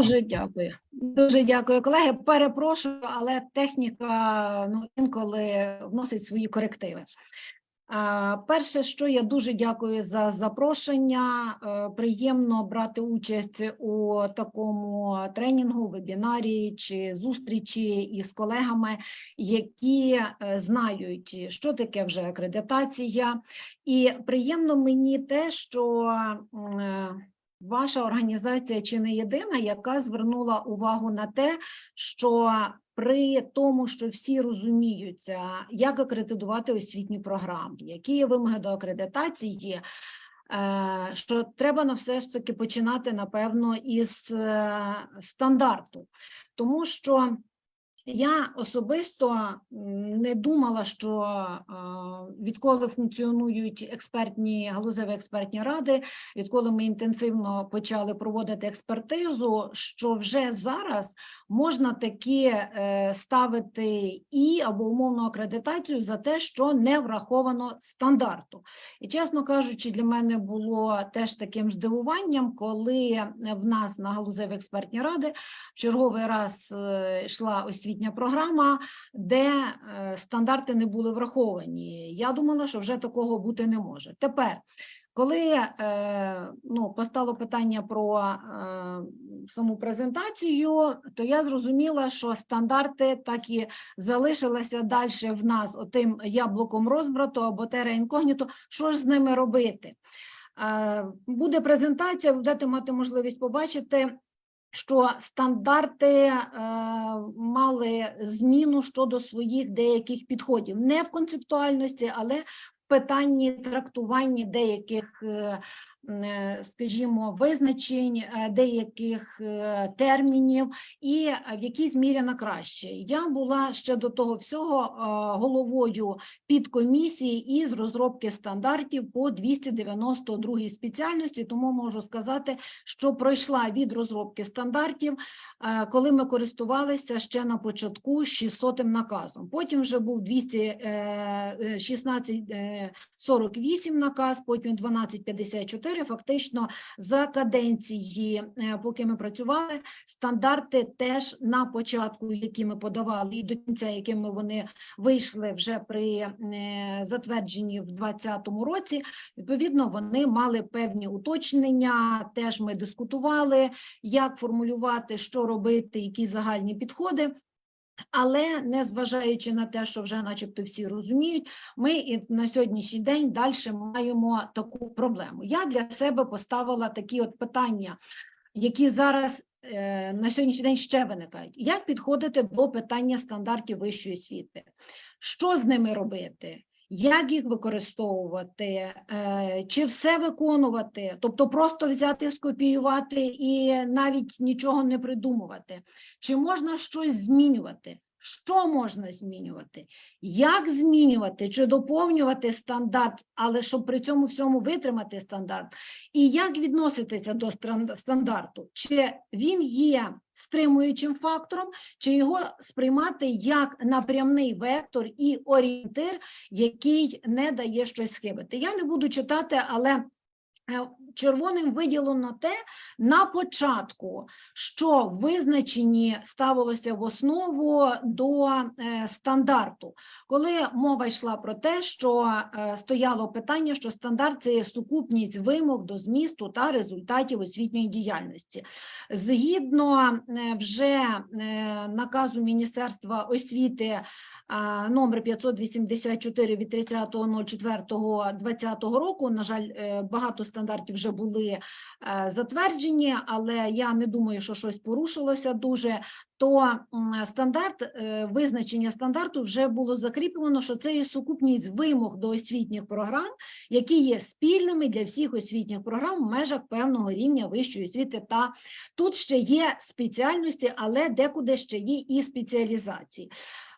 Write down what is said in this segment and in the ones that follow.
Дуже дякую. Дуже дякую, колеги. Перепрошую, але техніка ну, інколи вносить свої корективи. Перше, що я дуже дякую за запрошення. Е, Приємно брати участь у такому тренінгу, вебінарі чи зустрічі із колегами, які е, знають, що таке вже акредитація. І приємно мені те, що е, ваша організація чи не єдина, яка звернула увагу на те, що при тому, що всі розуміються, як акредитувати освітні програми, які вимоги до акредитації, е, що треба на все ж таки починати, напевно, із е, стандарту, тому що я особисто не думала, що відколи функціонують експертні галузеві експертні ради, відколи ми інтенсивно почали проводити експертизу, що вже зараз можна таки е, ставити і або умовну акредитацію за те, що не враховано стандарту. І чесно кажучи, для мене було теж таким здивуванням, коли в нас на галузеві експертні ради в черговий раз е, йшла освітня програма, де е, стандарти не були враховані. Я думала, що вже такого бути не може. Тепер, коли е, ну, постало питання про е, саму презентацію, то я зрозуміла, що стандарти так і залишилися далі в нас отим яблуком розбрату або тере інкогніто. Що ж з ними робити? Буде презентація, будете мати можливість побачити що стандарти е, мали зміну щодо своїх деяких підходів, не в концептуальності, але в питанні трактування деяких, е, скажімо, визначень, е, деяких е, термінів, і е, в якійсь мірі на краще. Я була ще до того всього е, головою підкомісії із розробки стандартів по 292 спеціальності, тому можу сказати, що пройшла від розробки стандартів, е, коли ми користувалися ще на початку 600 наказом. Потім вже був е, 21648 наказ, потім 1254. Фактично за каденції, е, поки ми працювали, стандарти теж на початку, які ми подавали, і до кінця, якими вони вийшли вже при е, затвердженні в 2020 році. Відповідно, вони мали певні уточнення. Теж ми дискутували, як формулювати, що робити, які загальні підходи. Але незважаючи на те, що вже, начебто, всі розуміють, ми і на сьогоднішній день далі маємо таку проблему. Я для себе поставила такі от питання, які зараз е, на сьогоднішній день ще виникають. Як підходити до питання стандартів вищої освіти? Що з ними робити? Як їх використовувати, е, чи все виконувати, тобто просто взяти, скопіювати і навіть нічого не придумувати, чи можна щось змінювати? Що можна змінювати? Як змінювати чи доповнювати стандарт, але щоб при цьому всьому витримати стандарт? І як відноситися до стандарту? Чи він є стримуючим фактором, чи його сприймати як напрямний вектор і орієнтир, який не дає щось схибити? Я не буду читати, але червоним виділено те на початку, що в визначенні ставилося в основу до е, стандарту, коли мова йшла про те, що е, стояло питання, що стандарт це сукупність вимог до змісту та результатів освітньої діяльності. Згідно е, вже е, наказу Міністерства освіти номер 584 від 30.04.2020 року, на жаль, е, багато стандартів вже були е, затверджені, але я не думаю, що щось порушилося дуже. То стандарт, е, визначення стандарту вже було закріплено, що це є сукупність вимог до освітніх програм, які є спільними для всіх освітніх програм в межах певного рівня вищої освіти. Та тут ще є спеціальності, але декуди ще є і спеціалізації.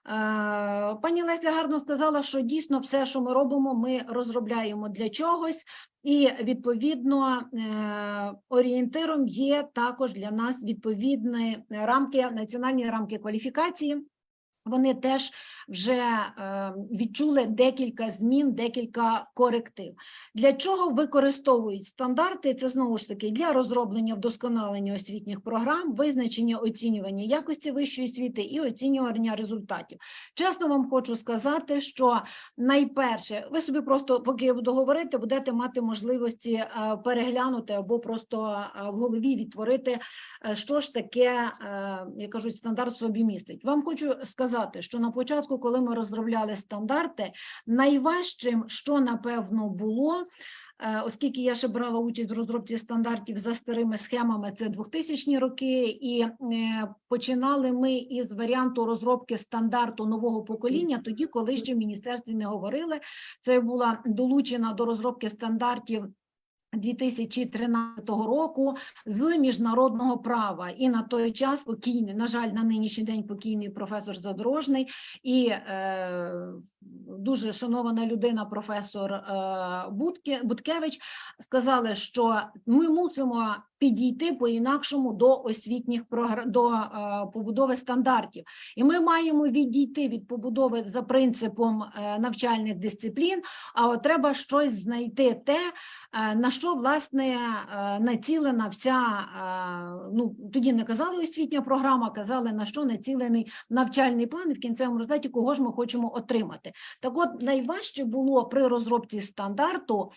Е, Пані Леся гарно сказала, що дійсно все, що ми робимо, ми розробляємо для чогось, і відповідно е, орієнтиром є також для нас відповідні рамки, національні рамки кваліфікації. вони теж вже е, відчули декілька змін, декілька коректив. Для чого використовують стандарти? Це знову ж таки для розроблення вдосконалення освітніх програм, визначення оцінювання якості вищої освіти і оцінювання результатів. Чесно вам хочу сказати, що найперше, ви собі просто, поки я буду говорити, будете мати можливості е, переглянути або просто е, в голові відтворити, що ж таке, як кажуть, стандарт собі містить. Вам хочу сказати, що на початку, коли ми розробляли стандарти, найважчим, що напевно було. е, Оскільки я ще брала участь в розробці стандартів за старими схемами, це 2000 роки, і е, починали ми із варіанту розробки стандарту нового покоління, тоді, коли ще в міністерстві не говорили. Це була долучена до розробки стандартів 2013 року з міжнародного права. І на той час покійний, на жаль, на нинішній день покійний професор Задорожний і е, дуже шанована людина, професор е, Будке, Буткевич, сказали, що ми мусимо підійти по-інакшому до освітніх програм, до е, побудови стандартів. І ми маємо відійти від побудови за принципом е, навчальних дисциплін, а от треба щось знайти те, е, на що власне націлена вся, ну тоді не казали освітня програма, казали на що націлений навчальний план, і в кінцевому результаті кого ж ми хочемо отримати. Так от найважче було при розробці стандарту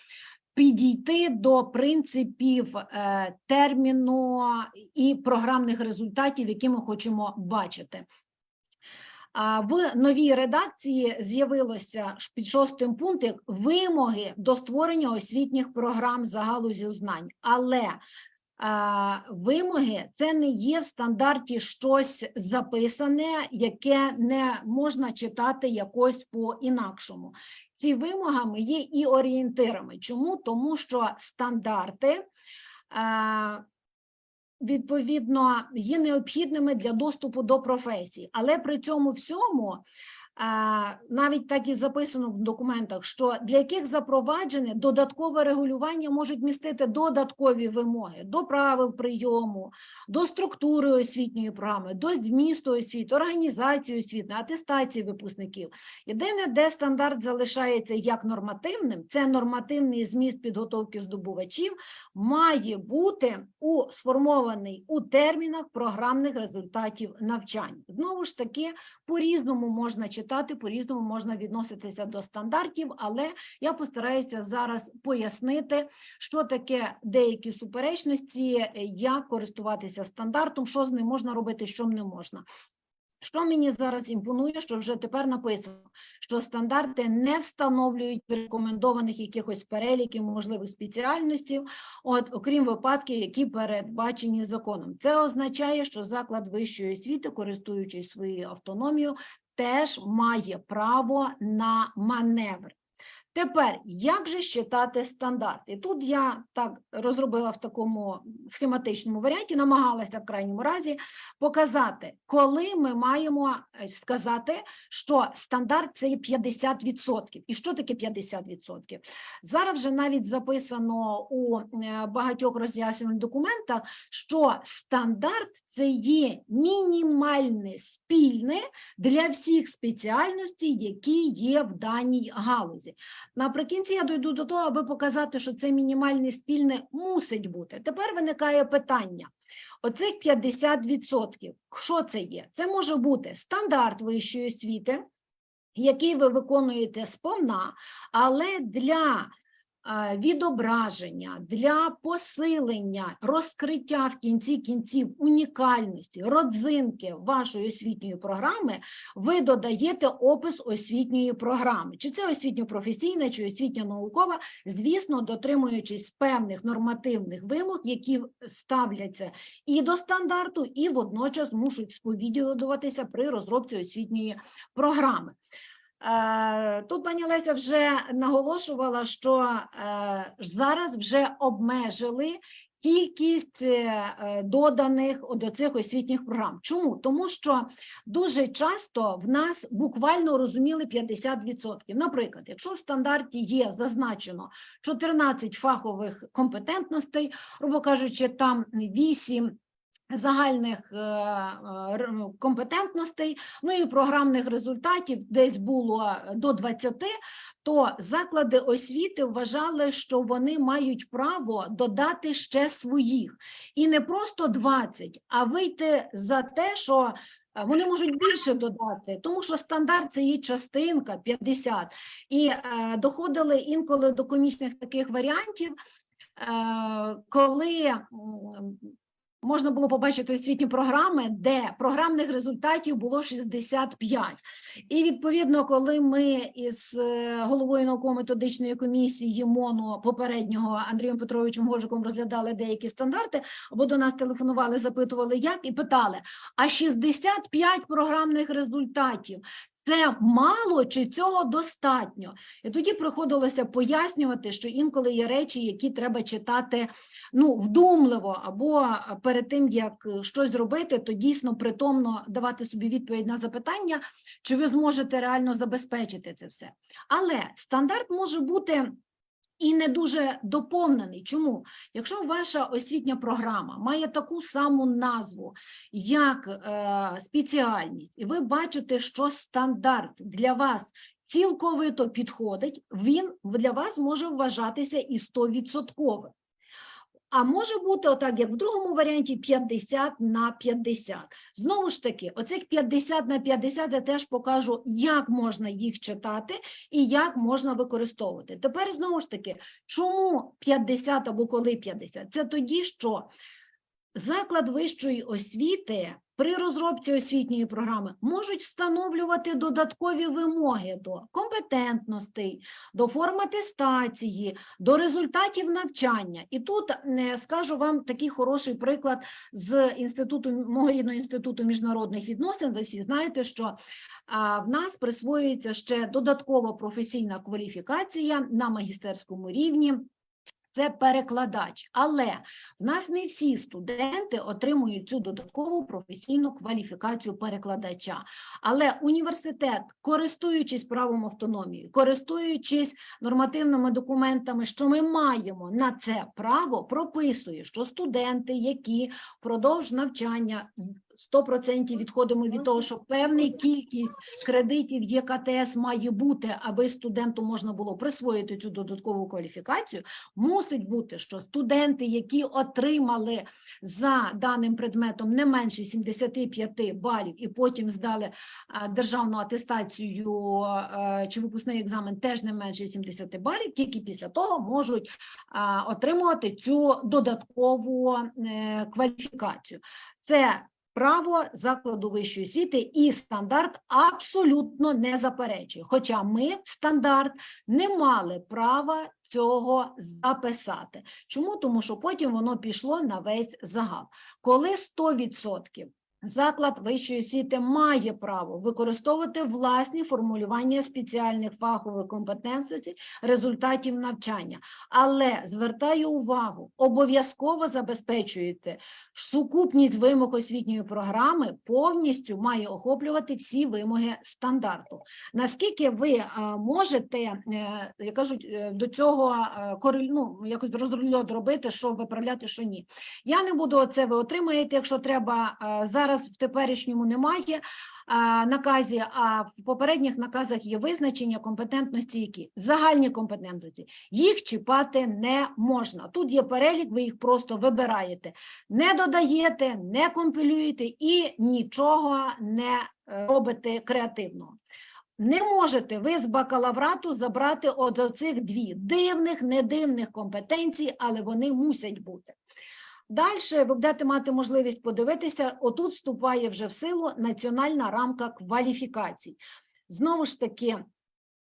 підійти до принципів е, терміну і програмних результатів, які ми хочемо бачити. В новій редакції з'явилося під шостим пунктом вимоги до створення освітніх програм за галузю знань. Але а, вимоги це не є в стандарті щось записане, яке не можна читати якось по-інакшому. Ці вимогами є і орієнтирами. Чому? Тому що стандарти. відповідно є необхідними для доступу до професій, але при цьому всьому. Навіть так і записано в документах, що для яких запроваджене додаткове регулювання можуть містити додаткові вимоги до правил прийому, до структури освітньої програми, до змісту освіти, організації освіти, атестації випускників. Єдине, де стандарт залишається як нормативним, це нормативний зміст підготовки здобувачів, має бути у сформований у термінах програмних результатів навчання. Знову ж таки, по-різному можна читати, по-різному можна відноситися до стандартів, але я постараюся зараз пояснити, що таке деякі суперечності, як користуватися стандартом, що з ним можна робити, що не можна. Що мені зараз імпонує, що вже тепер написано, що стандарти не встановлюють рекомендованих якихось переліків можливих спеціальностей, от окрім випадків, які передбачені законом. Це означає, що заклад вищої освіти, користуючись своєю автономією, теж має право на маневр. Тепер, як же читати стандарти? Тут я так розробила в такому схематичному варіанті, намагалася в крайньому разі показати, коли ми маємо е, сказати, що стандарт це є 50%. І що таке 50%? Зараз вже навіть записано у е, багатьох роз'яснювальних документах, що стандарт це є мінімальне спільне для всіх спеціальностей, які є в даній галузі. Наприкінці я дойду до того, аби показати, що це мінімальне спільне мусить бути. Тепер виникає питання. Оцих 50%, що це є? Це може бути стандарт вищої освіти, який ви виконуєте сповна, але для відображення, для посилення, розкриття в кінці кінців унікальності, родзинки вашої освітньої програми, ви додаєте опис освітньої програми. Чи це освітньо-професійна, чи освітньо-наукова, звісно, дотримуючись певних нормативних вимог, які ставляться і до стандарту, і водночас мушуть сповідуватися при розробці освітньої програми. Е, Тут пані Леся вже наголошувала, що е, зараз вже обмежили кількість е, доданих до цих освітніх програм. Чому? Тому що дуже часто в нас буквально розуміли 50%. Наприклад, якщо в стандарті є зазначено 14 фахових компетентностей, грубо кажучи, там 8 загальних е, е, компетентностей, ну і програмних результатів десь було до 20, то заклади освіти вважали, що вони мають право додати ще своїх. І не просто 20, а вийти за те, що е, вони можуть більше додати, тому що стандарт це є частинка 50. І е, доходили інколи до комічних таких варіантів, е, коли можна було побачити освітні програми, де програмних результатів було 65. І відповідно, коли ми із е, головою науково-методичної комісії МОНу попереднього Андрієм Петровичем Гольжиком розглядали деякі стандарти, або до нас телефонували, запитували, як, і питали: а 65 програмних результатів. Це мало чи цього достатньо? І тоді приходилося пояснювати, що інколи є речі, які треба читати ну, вдумливо, або перед тим, як е, щось зробити, то дійсно притомно давати собі відповідь на запитання, чи ви зможете реально забезпечити це все. Але стандарт може бути. І не дуже доповнений. Чому? Якщо ваша освітня програма має таку саму назву, як е, спеціальність, і ви бачите, що стандарт для вас цілковито підходить, він для вас може вважатися і 100%. А може бути отак, як в другому варіанті, 50 на 50. Знову ж таки, оцих 50 на 50 я теж покажу, як можна їх читати і як можна використовувати. Тепер знову ж таки, чому 50 або коли 50? Це тоді, що заклад вищої освіти при розробці освітньої програми можуть встановлювати додаткові вимоги до компетентностей, до форм атестації, до результатів навчання. І тут е, скажу вам такий хороший приклад з інституту мого рідного інституту міжнародних відносин. Ви всі знаєте, що в нас присвоюється ще додаткова професійна кваліфікація на магістерському рівні. Це перекладач, але в нас не всі студенти отримують цю додаткову професійну кваліфікацію перекладача. Але університет, користуючись правом автономії, користуючись нормативними документами, що ми маємо на це право, прописує, що студенти, які впродовж навчання 100% відходимо від того, що певна кількість кредитів ЄКТС має бути, аби студенту можна було присвоїти цю додаткову кваліфікацію, мусить бути, що студенти, які отримали за даним предметом не менше 75 балів і потім здали державну атестацію чи випускний екзамен теж не менше 70 балів, тільки після того можуть отримувати цю додаткову е, кваліфікацію. Це право закладу вищої освіти і стандарт абсолютно не заперечує. Хоча ми стандарт не мали права цього записати. Чому? Тому що потім воно пішло на весь загал. Коли 100% заклад вищої освіти має право використовувати власні формулювання спеціальних фахових компетенцій результатів навчання, але звертаю увагу, обов'язково забезпечуєте сукупність вимог освітньої програми повністю має охоплювати всі вимоги стандарту. Наскільки ви можете, е, як кажуть, е, до цього е, ну, якось розрольот робити, що виправляти, що ні. Я не буду це ви отримаєте, якщо треба. е, Зараз в теперішньому немає а, наказі, а в попередніх наказах є визначення компетентності, які загальні компетентності. Їх чіпати не можна. Тут є перелік, ви їх просто вибираєте, не додаєте, не компілюєте і нічого не е, робите креативного. Не можете ви з бакалаврату забрати от оцих дві дивних, недивних компетенцій, але вони мусять бути. Далі ви будете мати можливість подивитися, отут вступає вже в силу національна рамка кваліфікацій. Знову ж таки,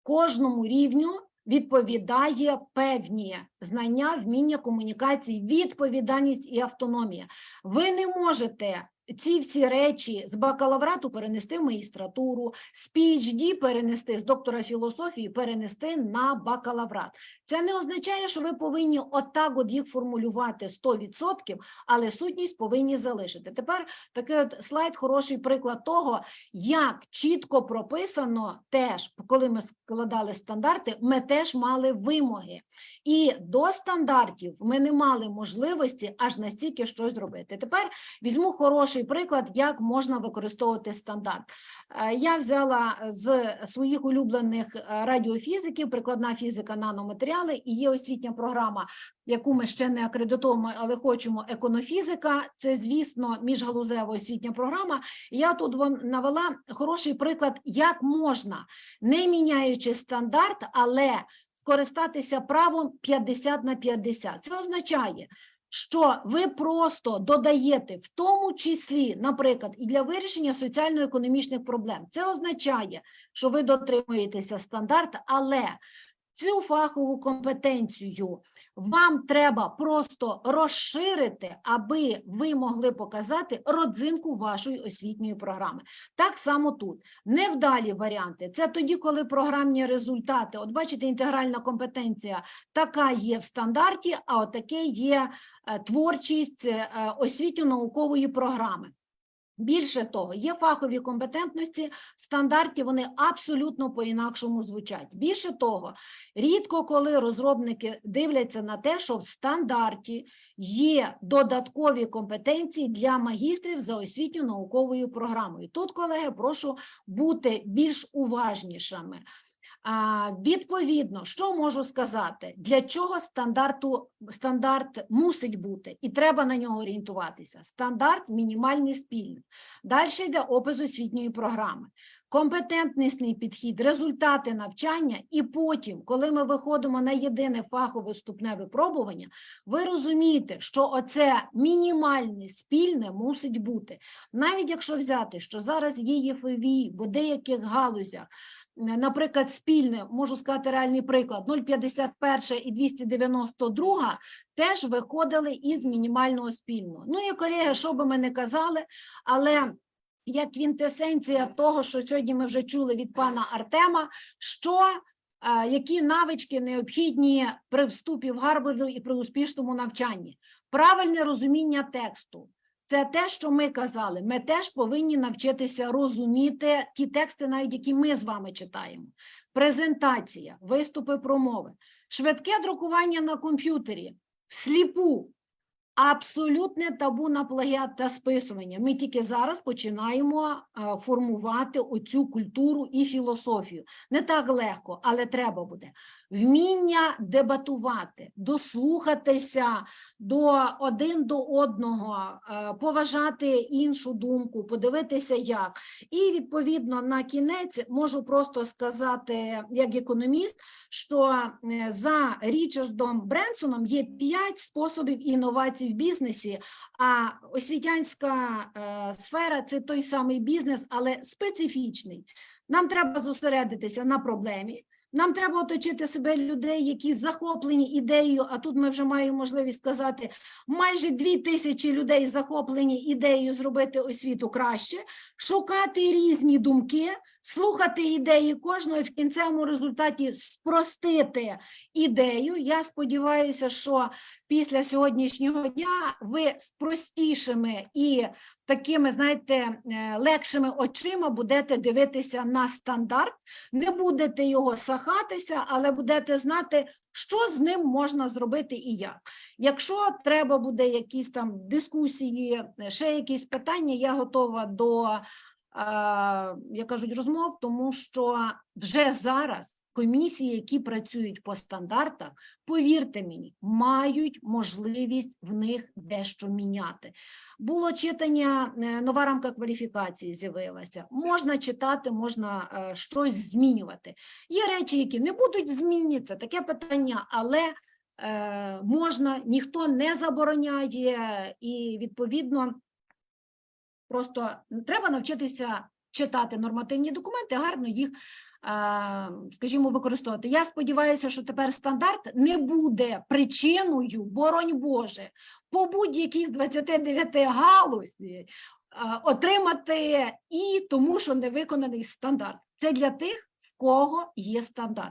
кожному рівню відповідає певні знання, вміння комунікації, відповідальність і автономія. Ви не можете ці всі речі з бакалаврату перенести в магістратуру, з PhD перенести з доктора філософії, перенести на бакалаврат. Це не означає, що ви повинні отак от їх формулювати 100%, але сутність повинні залишити. Тепер такий от слайд, хороший приклад того, як чітко прописано теж, коли ми складали стандарти, ми теж мали вимоги. І до стандартів ми не мали можливості аж настільки щось зробити. Тепер візьму хороший приклад, як можна використовувати стандарт. Е, Я взяла з своїх улюблених е, радіофізиків, прикладна фізика, наноматеріали, і є освітня програма, яку ми ще не акредитуємо, але хочемо еконофізика. Це, звісно, міжгалузева освітня програма. Я тут вам навела хороший приклад, як можна, не міняючи стандарт, але скористатися правом 50 на 50. Це означає, що ви просто додаєте в тому числі, наприклад, і для вирішення соціально-економічних проблем. Це означає, що ви дотримуєтеся стандарт, але цю фахову компетенцію вам треба просто розширити, аби ви могли показати родзинку вашої освітньої програми. Так само тут. Невдалі варіанти це тоді, коли програмні результати, от бачите, інтегральна компетенція така є в стандарті, а от таке є е, творчість е, освітньо-наукової програми. Більше того, є фахові компетентності, стандартів вони абсолютно по-інакшому звучать. Більше того, рідко коли розробники дивляться на те, що в стандарті є додаткові компетенції для магістрів за освітньо-науковою програмою. Тут, колеги, прошу бути більш уважнішими. Відповідно, що можу сказати, для чого стандарту, стандарт мусить бути, і треба на нього орієнтуватися. Стандарт мінімальний спільний. Далі йде опис освітньої програми. Компетентнісний підхід, результати навчання, і потім, коли ми виходимо на єдине фахове вступне випробування, ви розумієте, що оце мінімальне спільне мусить бути. Навіть якщо взяти, що зараз є ЄФВІ, бо в деяких галузях наприклад, спільне, можу сказати реальний приклад, 0,51 і 292 теж виходили із мінімального спільного. Ну і колеги, що би ми не казали, але як квінтесенція того, що сьогодні ми вже чули від пана Артема, що е, які навички необхідні при вступі в Гарварду і при успішному навчанні, правильне розуміння тексту, це те, що ми казали. Ми теж повинні навчитися розуміти ті тексти, навіть які ми з вами читаємо. Презентація, виступи промови, швидке друкування на комп'ютері, всліпу, абсолютне табу на плагіат та списування. Ми тільки зараз починаємо е, формувати оцю культуру і філософію. Не так легко, але треба буде. Вміння дебатувати, дослухатися до один до одного, е, поважати іншу думку, подивитися як. І відповідно на кінець можу просто сказати, як економіст, що е, за Річардом Бренсоном є п'ять способів інновацій в бізнесі, а освітянська е, сфера це той самий бізнес, але специфічний. Нам треба зосередитися на проблемі. Нам треба оточити себе людей, які захоплені ідеєю. А тут ми вже маємо можливість сказати, майже дві тисячі людей захоплені ідеєю зробити освіту краще, шукати різні думки, слухати ідеї кожного і в кінцевому результаті спростити ідею. Я сподіваюся, що після сьогоднішнього дня ви з простішими і такими, знаєте, е, легшими очима будете дивитися на стандарт, не будете його сахатися, але будете знати, що з ним можна зробити і як. Якщо треба буде якісь там дискусії, ще якісь питання, я готова до, як кажуть, розмов, тому що вже зараз комісії, які працюють по стандартах, повірте мені, мають можливість в них дещо міняти. Було читання, е, нова рамка кваліфікації з'явилася. Можна читати, можна е, щось змінювати. Є речі, які не будуть це таке питання, але е, можна, ніхто не забороняє, і відповідно просто треба навчитися читати нормативні документи, гарно їх. е, Скажімо, використовувати. Я сподіваюся, що тепер стандарт не буде причиною, боронь Боже, по будь-якій з 29 галузі отримати і тому, що не виконаний стандарт. Це для тих, в кого є стандарт.